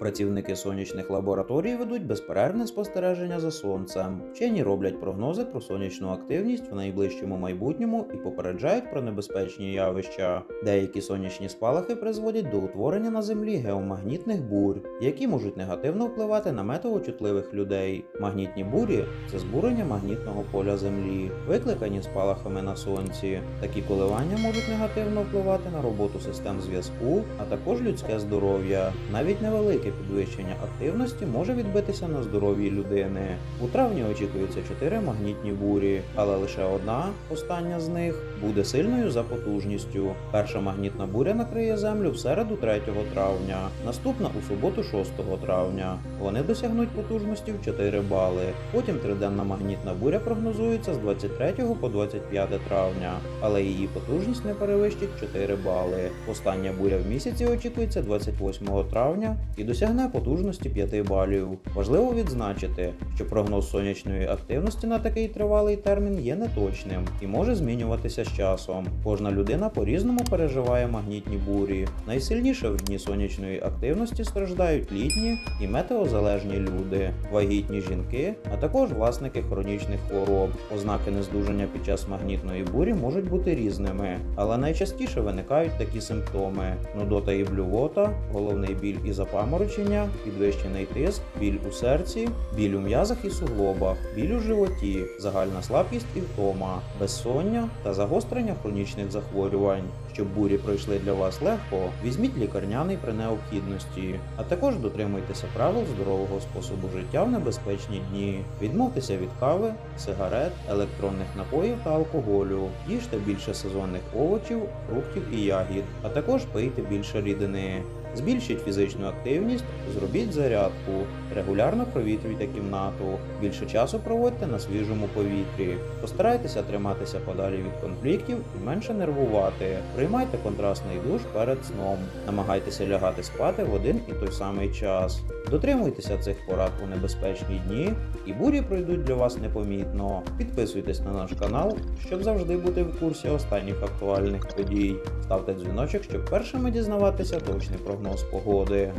Працівники сонячних лабораторій ведуть безперервне спостереження за сонцем. Вчені роблять прогнози про сонячну активність в найближчому майбутньому і попереджають про небезпечні явища. Деякі сонячні спалахи призводять до утворення на землі геомагнітних бурь, які можуть негативно впливати на метеочутливих людей. Магнітні бурі це збурення магнітного поля Землі, викликані спалахами на сонці. Такі коливання можуть негативно впливати на роботу систем зв'язку, а також людське здоров'я. Навіть невелике підвищення активності може відбитися на здоров'ї людини. У травні очікується чотири магнітні бурі, але лише одна, остання з них, буде сильною за потужністю. Перша магнітна буря накриє землю в середу 3 травня, наступна у суботу 6 травня. Вони досягнуть потужності в 4 бали. Потім триденна магнітна буря прогнозується з 23 по 25 травня, але її потужність не перевищить 4 бали. Остання буря в місяці очікується 28 травня і досягне потужності 5 балів. Важливо відзначити, що прогноз сонячної активності на такий тривалий термін є неточним і може змінюватися з часом. Кожна людина по-різному переживає магнітні бурі. Найсильніше в дні сонячної активності страждають літні і метеозалежні люди, вагітні жінки, а також власники хронічних хвороб. Ознаки нездужання під час магнітної бурі можуть бути різними, але найчастіше виникають такі симптоми: нудота і блювота, головний біль і запаморочення, підвищений тиск, біль у серці, біль у м'язах і суглобах, біль у животі, загальна слабкість і втома, безсоння та загострення хронічних захворювань. Щоб бурі пройшли для вас легко, візьміть лікарняний при необхідності, а також дотримуйтеся правил здорового способу життя в небезпечні дні. Відмовтеся від кави, сигарет, електронних напоїв та алкоголю. Їжте більше сезонних овочів, фруктів і ягід, а також пийте більше рідини. Збільшіть фізичну активність, зробіть зарядку, регулярно провітрюйте кімнату, більше часу проводьте на свіжому повітрі. Постарайтеся триматися подалі від конфліктів і менше нервувати. Приймайте контрастний душ перед сном. Намагайтеся лягати спати в один і той самий час. Дотримуйтеся цих порад у небезпечні дні, і бурі пройдуть для вас непомітно. Підписуйтесь на наш канал, щоб завжди бути в курсі останніх актуальних подій. Ставте дзвіночок, щоб першими дізнаватися точний прогноз med på HD